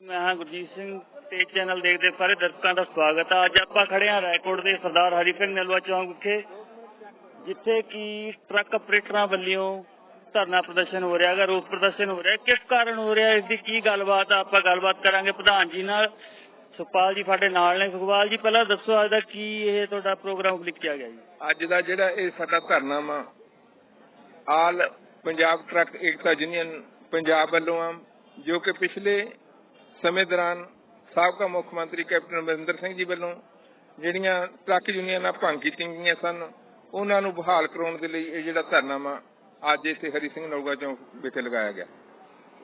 ਮੈਂ ਹਾਂ ਗੁਰਜੀਤ ਸਿੰਘ ਤੇ ਚੈਨਲ ਦੇਖਦੇ ਸਾਰੇ ਦਰਸ਼ਕਾਂ ਦਾ ਸਵਾਗਤ ਹੈ ਅੱਜ ਆਪਾਂ ਖੜੇ ਹਾਂ ਰਾਏਕੋਟ ਦੇ ਸਰਦਾਰ ਹਰੀ ਸਿੰਘ ਨਲਵਾ ਚੌਂਕ ਵਿਖੇ, ਜਿੱਥੇ ਕਿ ਟਰੱਕ ਆਪਰੇਟਰਾਂ ਵੱਲੋਂ ਧਰਨਾ ਪ੍ਰਦਰਸ਼ਨ ਹੋ ਰਿਹਾ ਹੈਗਾ, ਰੋਸ ਪ੍ਰਦਰਸ਼ਨ ਹੋ ਰਿਹਾ ਕਿਸ ਕਾਰਨ ਹੋ ਰਿਹਾ ਇਸ ਦੀ ਕੀ ਗੱਲਬਾਤ ਆ? ਆਪਾਂ ਗੱਲਬਾਤ ਕਰਾਂਗੇ ਪ੍ਰਧਾਨ ਜੀ ਨਾਲ। ਸੁਖਪਾਲ ਜੀ ਸਾਡੇ ਨਾਲ ਨੇ। ਸੁਖਪਾਲ ਜੀ, ਪਹਿਲਾਂ ਦੱਸੋ ਅੱਜ ਦਾ ਕੀ ਇਹ ਤੁਹਾਡਾ ਪ੍ਰੋਗਰਾਮ ਲਿਖਿਆ ਗਿਆ ਜੀ? ਅੱਜ ਦਾ ਜਿਹੜਾ ਇਹ ਸਾਡਾ ਧਰਨਾ ਵਾ, all Punjab truck Ekta union Punjab ਵੱਲੋਂ ਆ, ਜੋ ਕਿ ਪਿਛਲੇ ਸਮੇਂ ਦੌਰਾਨ ਸਾਬਕਾ ਮੁੱਖ ਮੰਤਰੀ ਕੈਪਟਨ ਅਮਰਿੰਦਰ ਸਿੰਘ ਜੀ ਵੱਲੋਂ ਜਿਹੜੀਆਂ ਟਰੱਕ ਯੂਨੀਅਨਾਂ ਭੰਗ ਕੀਤੀਆਂ ਗਈਆਂ ਸਨ ਉਹਨਾਂ ਨੂੰ ਬਹਾਲ ਕਰਾਉਣ ਦੇ ਲਈ ਇਹ ਜਿਹੜਾ ਧਰਨਾ ਵਾ ਅੱਜ ਇੱਥੇ ਹਰੀ ਸਿੰਘ ਨਲੂਆ ਚੌਂਕ ਵਿਖੇ ਲਗਾਇਆ ਗਿਆ।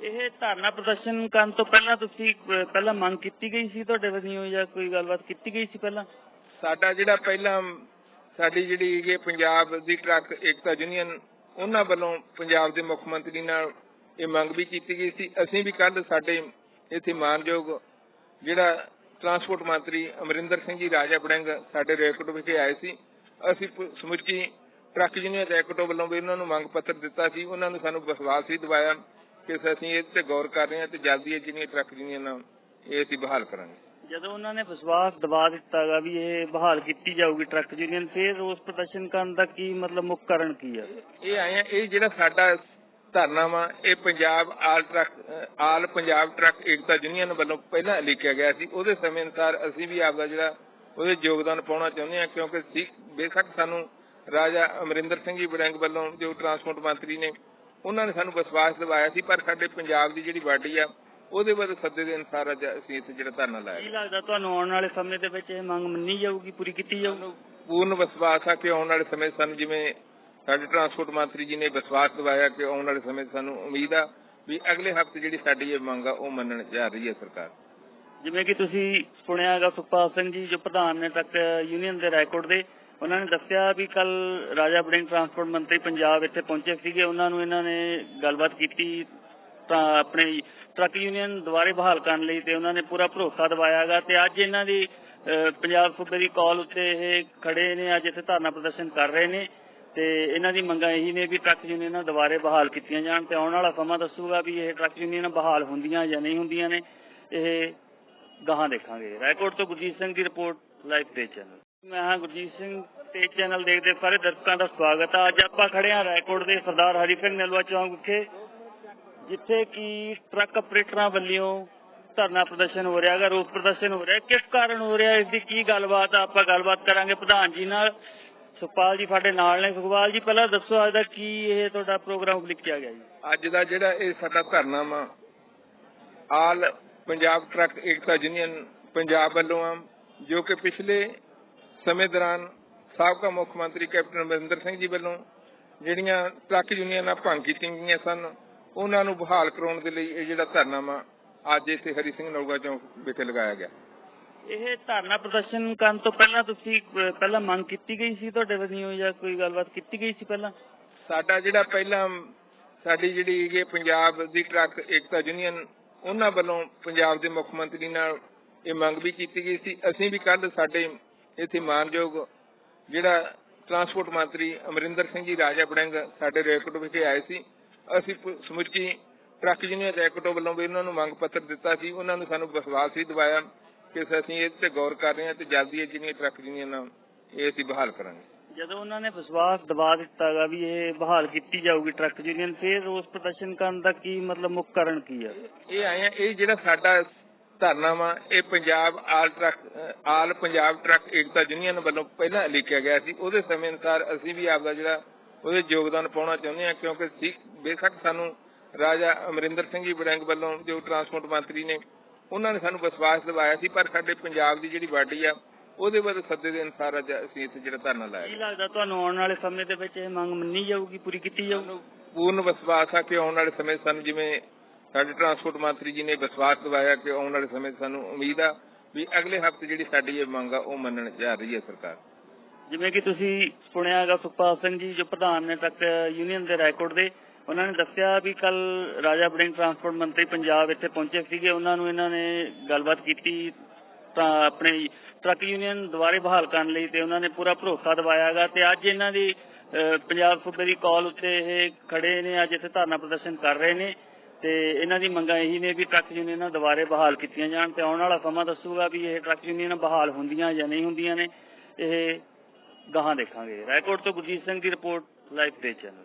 ਇਹ ਧਰਨਾ ਪ੍ਰਦਰਸ਼ਨ ਕਰਨ ਤੋਂ ਪਹਿਲਾਂ ਤੁਸੀਂ ਪਹਿਲਾਂ ਮੰਗ ਕੀਤੀ ਗਈ ਸੀ ਤੁਹਾਡੇ ਵੱਲੋਂ ਜਾਂ ਕੋਈ ਗੱਲਬਾਤ ਕੀਤੀ ਗਈ ਸੀ ਪਹਿਲਾਂ? ਸਾਡਾ ਜਿਹੜਾ ਪਹਿਲਾਂ ਸਾਡੀ ਜਿਹੜੀ ਹੈਗੀ ਹੈ ਪੰਜਾਬ ਦੀ ਟਰੱਕ ਏਕਤਾ ਯੂਨੀਅਨ ਉਹਨਾਂ ਵੱਲੋਂ ਪੰਜਾਬ ਦੇ ਮੁੱਖ ਮੰਤਰੀ ਨਾਲ ਇਹ ਮੰਗ ਵੀ ਕੀਤੀ ਗਈ ਸੀ। ਅਸੀਂ ਵੀ ਕੱਲ ਸਾਡੇ ਇੱਥੇ ਮਾਨਯੋਗ ਜਿਹੜਾ ਟਰਾਂਸਪੋਰਟ ਮੰਤਰੀ ਅਮਰਿੰਦਰ ਸਿੰਘ ਜੀ ਰਾਜਾ ਬੜਿੰਗ ਸਾਡੇ ਰੇਕੋਟ ਵਿਖੇ ਆਏ ਸੀ। ਅਸੀਂ ਸਮੁੱਚੀ ਟਰੱਕ ਯੂਨੀਅਨ ਰੇਕੋਟ ਵੱਲੋਂ ਵੀ ਉਹਨਾਂ ਨੂੰ ਮੰਗ ਪੱਤਰ ਦਿੱਤਾ ਸੀ। ਉਹਨਾਂ ਨੇ ਸਾਨੂੰ ਵਿਸ਼ਵਾਸ ਵੀ ਦਿਵਾਇਆ ਕਿ ਅਸੀਂ ਇਹ ਤੇ ਗੌਰ ਕਰ ਰਹੇ ਹਾਂ ਤੇ ਜਲਦੀ ਇਹ ਜਿਹੜੀਆਂ ਟਰੱਕ ਯੂਨੀਅਨਾਂ ਇਹ ਅਸੀਂ ਬਹਾਲ ਕਰਾਂਗੇ। ਜਦੋਂ ਉਹਨਾਂ ਨੇ ਵਿਸ਼ਵਾਸ ਦਿਵਾ ਦਿੱਤਾਗਾ ਵੀ ਇਹ ਬਹਾਲ ਕੀਤੀ ਜਾਊਗੀ ਟਰੱਕ ਯੂਨੀਅਨ ਫਿਰ ਰੋਸ ਪ੍ਰਦਰਸ਼ਨ ਕਰਨ ਦਾ ਕੀ ਮਤਲਬ ਮੁੱਖ ਕਾਰਨ ਕੀ ਹੈ ਇਹ ਆਏ ਆ ਇਹ ਜਿਹੜਾ ਸਾਡਾ ਧਰਨਾ ਵਾ ਇਹ Punjab all truck all Punjab truck Ekta union ਵੱਲੋਂ ਪਹਿਲਾਂ ਲਿਖਿਆ ਗਿਆ ਸੀ। ਉਹਦੇ ਸਮੇਂ ਅਨੁਸਾਰ ਅਸੀਂ ਵੀ ਆਪਦਾ ਜਿਹੜਾ ਉਹਦੇ ਯੋਗਦਾਨ ਪਾਉਣਾ ਚਾਹੁੰਦੇ ਹਾਂ ਕਿਉਂਕਿ ਬੇਸ਼ੱਕ ਸਾਨੂੰ ਰਾਜਾ ਅਮਰਿੰਦਰ ਸਿੰਘ ਜੀ ਬੜਿੰਗ ਵੱਲੋਂ ਜੋ ਟਰਾਂਸਪੋਰਟ ਮੰਤਰੀ ਨੇ ਉਹਨਾਂ ਨੇ ਸਾਨੂੰ ਵਿਸ਼ਵਾਸ ਦਿਵਾਇਆ ਸੀ ਪਰ ਸਾਡੇ ਪੰਜਾਬ ਦੀ ਜਿਹੜੀ ਬਾਡੀ ਆ ਉਹਦੇ ਵੱਲ ਸੱਦੇ ਦੇ ਅਨੁਸਾਰ ਅੱਜ ਅਸੀਂ ਇੱਥੇ ਜਿਹੜਾ ਧਰਨਾ ਲਾਇਆ। ਕੀ ਲੱਗਦਾ ਤੁਹਾਨੂੰ ਆਉਣ ਵਾਲੇ ਸਮੇਂ ਦੇ ਵਿੱਚ ਇਹ ਮੰਗ ਮੰਨੀ ਜਾਊਗੀ ਪੂਰੀ ਕੀਤੀ ਜਾਊਗੀ? ਪੂਰਨ ਵਿਸ਼ਵਾਸ ਆ ਕਿ ਆਉਣ ਵਾਲੇ ਸਮੇਂ ਸਾਨੂੰ ਜਿਵੇਂ ਸਾਡੇ ਟਰਾਂਸਪੋਰਟ ਮੰਤਰੀ ਜੀ ਨੇ ਵਿਸ਼ਵਾਸ ਦਿਵਾਇਆ ਕਿ ਆਉਣ ਵਾਲੇ ਸਮੇਂ ਸਾਨੂੰ ਉਮੀਦ ਆ ਵੀ ਅਗਲੇ ਹਫ਼ਤੇ ਜਿਹੜੀ ਸਾਡੀ ਇਹ ਮੰਗ ਆ, ਉਹ ਮੰਨਣ ਜਾ ਰਹੀ ਹੈ ਸਰਕਾਰ। ਜਿਵੇਂ ਕਿ ਤੁਸੀਂ ਸੁਣਿਆ ਹੈਗਾ ਸੁਖਪਾਲ ਸਿੰਘ ਜੀ, ਜੋ ਪ੍ਰਧਾਨ ਨੇ ਟਰੱਕ ਯੂਨੀਅਨ ਦੇ ਰਾਏਕੋਟ ਦੇ, ਉਹਨਾਂ ਨੇ ਦੱਸਿਆ ਵੀ ਕੱਲ ਰਾਜਾ ਬੜਿੰਗ ਟਰਾਂਸਪੋਰਟ ਮੰਤਰੀ ਪੰਜਾਬ ਇੱਥੇ ਪਹੁੰਚੇ ਸੀਗੇ। ਉਹਨਾਂ ਨੂੰ ਇਹਨਾਂ ਨੇ ਗੱਲਬਾਤ ਕੀਤੀ ਤਾਂ ਆਪਣੇ ਟਰੱਕ ਯੂਨੀਅਨ ਦੁਬਾਰੇ ਬਹਾਲ ਕਰਨ ਲਈ ਤੇ ਉਹਨਾਂ ਨੇ ਪੂਰਾ ਭਰੋਸਾ ਦਿਵਾਇਆਗਾ ਤੇ ਅੱਜ ਇਹਨਾਂ ਦੀ ਪੰਜਾਬ ਸੂਬੇ ਦੀ ਕਾਲ ਉੱਤੇ ਇਹ ਖੜੇ ਨੇ, ਅੱਜ ਇੱਥੇ ਧਰਨਾ ਪ੍ਰਦਰਸ਼ਨ ਕਰ ਰਹੇ ਨੇ। ਤੇ ਇਹਨਾਂ ਦੀ ਮੰਗਾਂ ਇਹੀ ਨੇ ਵੀ ਟਰੱਕ ਯੂਨੀਅਨਾਂ ਦੁਬਾਰੇ ਬਹਾਲ ਕੀਤੀਆਂ ਜਾਣ ਤੇ ਆਉਣ ਵਾਲਾ ਸਮਾਂ ਦੱਸੂਗਾ ਵੀ ਇਹ ਟਰੱਕ ਯੂਨੀਅਨਾਂ ਬਹਾਲ ਹੁੰਦੀਆਂ ਜਾਂ ਨਹੀਂ ਹੁੰਦੀਆਂ ਨੇ ਇਹ ਗਾਹਾਂ ਦੇਖਾਂਗੇ। ਰਾਏਕੋਟ ਤੋਂ ਗੁਰਜੀਤ ਸਿੰਘ ਦੀ ਰਿਪੋਰਟ ਲਾਈਵ ਤੇ ਚੈਨਲ। ਮੈਂ ਹਾਂ ਗੁਰਜੀਤ ਸਿੰਘ ਤੇ ਚੈਨਲ ਦੇਖਦੇ ਸਾਰੇ ਦਰਸ਼ਕਾਂ ਦਾ ਸਵਾਗਤ ਆ। ਅੱਜ ਆਪਾਂ ਖੜੇ ਹਾਂ ਰਾਏਕੋਟ ਦੇ ਸਰਦਾਰ ਹਰੀ ਸਿੰਘ ਨਲਵਾ ਚੌਂਕ ਵਿਖੇ ਜਿੱਥੇ ਕਿ ਟਰੱਕ ਆਪਰੇਟਰਾਂ ਵੱਲੋਂ ਧਰਨਾ ਪ੍ਰਦਰਸ਼ਨ ਹੋ ਰਿਹਾ ਹੈਗਾ ਰੋਸ ਪ੍ਰਦਰਸ਼ਨ ਹੋ ਰਿਹਾ ਕਿਸ ਕਾਰਨ ਹੋ ਰਿਹਾ ਹੈ, ਇਸ ਦੀ ਕੀ ਗੱਲਬਾਤ ਆ? ਆਪਾਂ ਗੱਲਬਾਤ ਕਰਾਂਗੇ ਪ੍ਰਧਾਨ ਜੀ ਨਾਲ। ਸੁਖਪਾਲ ਜੀ ਸਾਡੇ ਨਾਲ ਨੇ। ਸੁਖਪਾਲ ਜੀ, ਪਹਿਲਾਂ ਦੱਸੋ ਅੱਜ ਦਾ ਕੀ ਇਹ ਤੁਹਾਡਾ ਪ੍ਰੋਗਰਾਮ ਲਿਖਿਆ ਗਿਆ ਜੀ? ਅੱਜ ਦਾ ਜਿਹੜਾ ਇਹ ਸਾਡਾ ਧਰਨਾ ਵਾ all Punjab truck Ekta union Punjab ਵੱਲੋਂ ਆ, ਜੋ ਕਿ ਪਿਛਲੇ ਸਮੇਂ ਦੌਰਾਨ ਸਾਬਕਾ ਮੁੱਖ ਮੰਤਰੀ ਕੈਪਟਨ ਅਮਰਿੰਦਰ ਸਿੰਘ ਜੀ ਵੱਲੋਂ ਜਿਹੜੀਆਂ ਟਰੱਕ ਯੂਨੀਅਨਾਂ ਭੰਗ ਕੀਤੀਆਂ ਗਈਆਂ ਸਨ, ਉਹਨਾਂ ਨੂੰ ਬਹਾਲ ਕਰਾਉਣ ਦੇ ਲਈ ਇਹ ਜਿਹੜਾ ਧਰਨਾ ਵਾ ਅੱਜ ਇੱਥੇ ਹਰੀ ਸਿੰਘ ਨੌਗਾ ਚੌਂਕ ਵਿਖੇ ਲਗਾਇਆ ਗਿਆ। ਇਹ ਧਰਨਾ ਪ੍ਰਦਰਸ਼ਨ ਕਰਨ ਤੋਂ ਪਹਿਲਾਂ ਤੁਸੀਂ ਅਹ, ਪਹਿਲਾਂ ਮੰਗ ਕੀਤੀ ਗਈ ਸੀ ਤੁਹਾਡੇ ਵੱਲੋਂ ਜਾਂ ਕੋਈ ਗੱਲਬਾਤ ਕੀਤੀ ਗਈ ਸੀ ਪਹਿਲਾਂ? ਸਾਡਾ ਜਿਹੜਾ ਪਹਿਲਾਂ ਸਾਡੀ ਜਿਹੜੀ ਹੈਗੀ ਪੰਜਾਬ ਦੀ ਟਰੱਕ ਏਕਤਾ ਯੂਨੀਅਨ ਉਹਨਾਂ ਵੱਲੋਂ ਪੰਜਾਬ ਦੇ ਮੁੱਖ ਮੰਤਰੀ ਨਾਲ ਇਹ ਮੰਗ ਵੀ ਕੀਤੀ ਗਈ ਸੀ। ਅਸੀਂ ਵੀ ਕੱਲ ਸਾਡੇ ਇੱਥੇ ਮਾਨਯੋਗ ਜਿਹੜਾ ਟਰਾਂਸਪੋਰਟ ਮੰਤਰੀ ਅਮਰਿੰਦਰ ਸਿੰਘ ਜੀ ਰਾਜਾ ਬੜਿੰਗ ਸਾਡੇ ਰੇਕੋਟ ਵਿਖੇ ਆਏ ਸੀ। ਅਸੀਂ ਸਮੁੱਚੀ ਟਰੱਕ ਯੂਨੀਅਨ ਰੇਕੋਟ ਵੱਲੋਂ ਵੀ ਉਹਨਾਂ ਨੂੰ ਮੰਗ ਪੱਤਰ ਦਿੱਤਾ ਸੀ। ਉਹਨਾਂ ਨੇ ਸਾਨੂੰ ਵਿਸ਼ਵਾਸ ਵੀ ਦਿਵਾਇਆ। ਕਿ ਅਸੀਂ ਇਹ ਤੇ ਗੌਰ ਕਰ ਰਹੇ ਹਾਂ ਤੇ ਜਲਦੀ ਇਹ ਜਿਹੜੀਆਂ ਟਰੱਕ ਯੂਨੀਅਨਾਂ ਇਹ ਅਸੀਂ ਬਹਾਲ ਕਰਾਂਗੇ। ਜਦੋਂ ਉਹਨਾਂ ਨੇ ਵਿਸ਼ਵਾਸ ਦਿਵਾ ਦਿੱਤਾਗਾ ਵੀ ਇਹ ਬਹਾਲ ਕੀਤੀ ਜਾਊਗੀ ਟਰੱਕ ਯੂਨੀਅਨ ਫਿਰ ਰੋਸ ਪ੍ਰਦਰਸ਼ਨ ਕਰਨ ਦਾ ਕੀ ਮਤਲਬ ਮੁੱਖ ਕਾਰਨ ਕੀ ਹੈ ਇਹ ਆਏ ਆ ਇਹ ਜਿਹੜਾ ਸਾਡਾ ਧਰਨਾ ਵਾ ਇਹ Punjab all truck all Punjab truck Ekta union ਵੱਲੋਂ ਪਹਿਲਾਂ ਲਿਖਿਆ ਗਿਆ ਸੀ। ਉਹਦੇ ਸਮੇਂ ਅਨੁਸਾਰ ਅਸੀਂ ਵੀ ਆਪਦਾ ਜਿਹੜਾ ਉਹਦੇ ਯੋਗਦਾਨ ਪਾਉਣਾ ਚਾਹੁੰਦੇ ਹਾਂ ਕਿਉਂਕਿ ਬੇਸ਼ੱਕ ਸਾਨੂੰ ਰਾਜਾ ਅਮਰਿੰਦਰ ਸਿੰਘ ਜੀ ਬੜਿੰਗ ਵੱਲੋਂ ਜੋ ਟਰਾਂਸਪੋਰਟ ਮੰਤਰੀ ਨੇ ਉਹਨਾਂ ਨੇ ਸਾਨੂੰ ਵਿਸ਼ਵਾਸ ਦਿਵਾਇਆ ਸੀ ਪਰ ਸਾਡੇ ਪੰਜਾਬ ਦੀ ਜਿਹੜੀ ਬਾਡੀ ਆ ਉਹਦੇ ਵੱਲ ਸੱਦੇ ਦੇ ਅਨੁਸਾਰ ਅੱਜ ਅਸੀਂ ਇੱਥੇ ਜਿਹੜਾ ਧਰਨਾ ਲਾਇਆ। ਕੀ ਲੱਗਦਾ ਤੁਹਾਨੂੰ ਆਉਣ ਵਾਲੇ ਸਮੇਂ ਦੇ ਵਿੱਚ ਇਹ ਮੰਗ ਮੰਨੀ ਜਾਊਗੀ ਪੂਰੀ ਕੀਤੀ ਜਾਊਗੀ? ਪੂਰਨ ਵਿਸ਼ਵਾਸ ਆ ਕਿ ਆਉਣ ਵਾਲੇ ਸਮੇਂ ਸਾਨੂੰ ਜਿਵੇਂ ਸਾਡੇ ਟਰਾਂਸਪੋਰਟ ਮੰਤਰੀ ਜੀ ਨੇ ਵਿਸ਼ਵਾਸ ਦਿਵਾਇਆ ਕਿ ਆਉਣ ਵਾਲੇ ਸਮੇਂ ਸਾਨੂੰ ਉਮੀਦ ਆ ਵੀ ਅਗਲੇ ਹਫ਼ਤੇ ਜਿਹੜੀ ਸਾਡੀ ਇਹ ਮੰਗ ਆ ਉਹ ਮੰਨਣ ਜਾ ਰਹੀ ਹੈ ਸਰਕਾਰ। ਜਿਵੇਂ ਕਿ ਤੁਸੀਂ ਸੁਣਿਆ ਹੈਗਾ ਸੁਖਪਾਲ ਸਿੰਘ ਜੀ ਜੋ ਪ੍ਰਧਾਨ ਨੇ ਟਰੱਕ ਯੂਨੀਅਨ ਦੇ ਰਾਏਕੋਟ ਦੇ ਉਹਨਾਂ ਨੇ ਦੱਸਿਆ ਵੀ ਕੱਲ ਰਾਜਾ ਬੜਿੰਗ ਟਰਾਂਸਪੋਰਟ ਮੰਤਰੀ ਪੰਜਾਬ ਇੱਥੇ ਪਹੁੰਚੇ ਸੀਗੇ। ਉਹਨਾਂ ਨੂੰ ਇਹਨਾਂ ਨੇ ਗੱਲਬਾਤ ਕੀਤੀ ਤਾਂ ਆਪਣੇ ਟਰੱਕ ਯੂਨੀਅਨ ਦੁਬਾਰੇ ਬਹਾਲ ਕਰਨ ਲਈ ਤੇ ਉਹਨਾਂ ਨੇ ਪੂਰਾ ਭਰੋਸਾ ਦਿਵਾਇਆਗਾ ਤੇ ਅੱਜ ਇਹਨਾਂ ਦੀ ਪੰਜਾਬ ਸੂਬੇ ਦੀ ਕਾਲ ਉੱਤੇ ਇਹ ਖੜੇ ਨੇ, ਅੱਜ ਇੱਥੇ ਧਰਨਾ ਪ੍ਰਦਰਸ਼ਨ ਕਰ ਰਹੇ ਨੇ ਤੇ ਇਹਨਾਂ ਦੀ ਮੰਗਾਂ ਇਹੀ ਨੇ ਵੀ ਟਰੱਕ ਯੂਨੀਅਨਾਂ ਦੁਬਾਰੇ ਬਹਾਲ ਕੀਤੀਆਂ ਜਾਣ ਤੇ ਆਉਣ ਵਾਲਾ ਸਮਾਂ ਦੱਸੂਗਾ ਵੀ ਇਹ ਟਰੱਕ ਯੂਨੀਅਨਾਂ ਬਹਾਲ ਹੁੰਦੀਆਂ ਜਾਂ ਨਹੀਂ ਹੁੰਦੀਆਂ ਨੇ। ਇਹ ਗਾਹਾਂ ਦੇਖਾਂਗੇ। ਰਾਏਕੋਟ ਤੋਂ ਗੁਰਜੀਤ ਸਿੰਘ ਦੀ ਰਿਪੋਰਟ, ਲਾਈਵ ਦੇ ਚੈਨਲ।